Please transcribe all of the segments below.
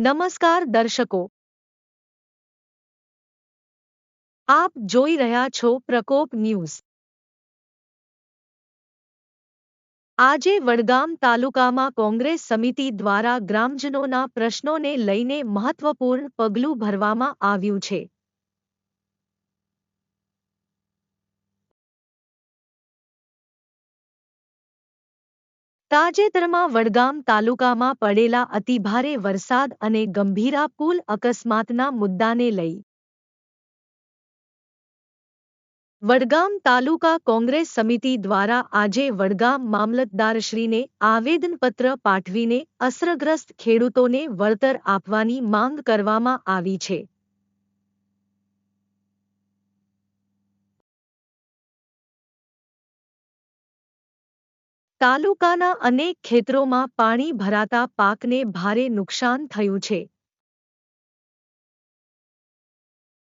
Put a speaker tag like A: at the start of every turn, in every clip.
A: નમસ્કાર દર્શકો. આપ જોઈ રહ્યા છો પ્રકોપ ન્યૂઝ. આજે વડગામ તાલુકામાં કોંગ્રેસ સમિતિ દ્વારા ગ્રામજનોના પ્રશ્નોને લઈને મહત્વપૂર્ણ પગલું ભરવામાં આવ્યું છે. તાજેતરમાં વડગામ તાલુકામાં પડેલા અતિભારે વરસાદ અને ગંભીરા પુલ અકસ્માતના મુદ્દાને લઈ વડગામ તાલુકા કોંગ્રેસ સમિતિ દ્વારા આજે વડગામ મામલતદારશ્રીને આવેદનપત્ર પાઠવીને અસરગ્રસ્ત ખેડૂતોને વળતર આપવાની માંગ કરવામાં આવી છે. તાલુકાના અનેક ખેતરોમાં પાણી ભરાતા પાકને ભારે નુકસાન થયું છે.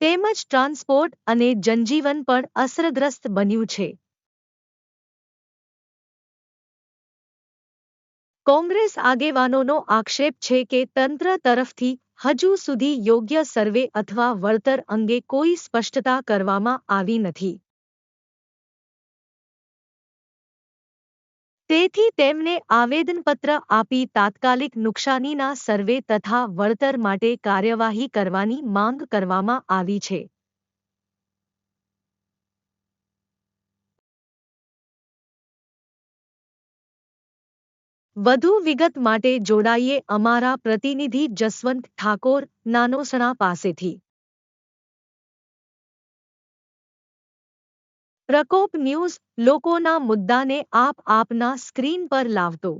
A: તેમજ ટ્રાન્સપોર્ટ અને જનજીવન પણ અસરગ્રસ્ત બન્યું છે. કોંગ્રેસ આગેવાનોનો આક્ષેપ છે કે તંત્ર તરફથી હજુ સુધી યોગ્ય સર્વે અથવા વળતર અંગે કોઈ સ્પષ્ટતા કરવામાં આવી નથી. તેથી તેમને આવેદનપત્ર આપી તાત્કાલિક નુકસાનીના સર્વે તથા વળતર માટે કાર્યવાહી કરવાની માંગ કરવામાં આવી છે. વધુ વિગત માટે જોડાઈએ અમારા પ્રતિનિધિ જસવંત ઠાકોર નાનોસણા પાસેથી. પ્રકોપ ન્યૂઝ લોકોના મુદ્દાને આપ આપના સ્ક્રીન પર લાવતો.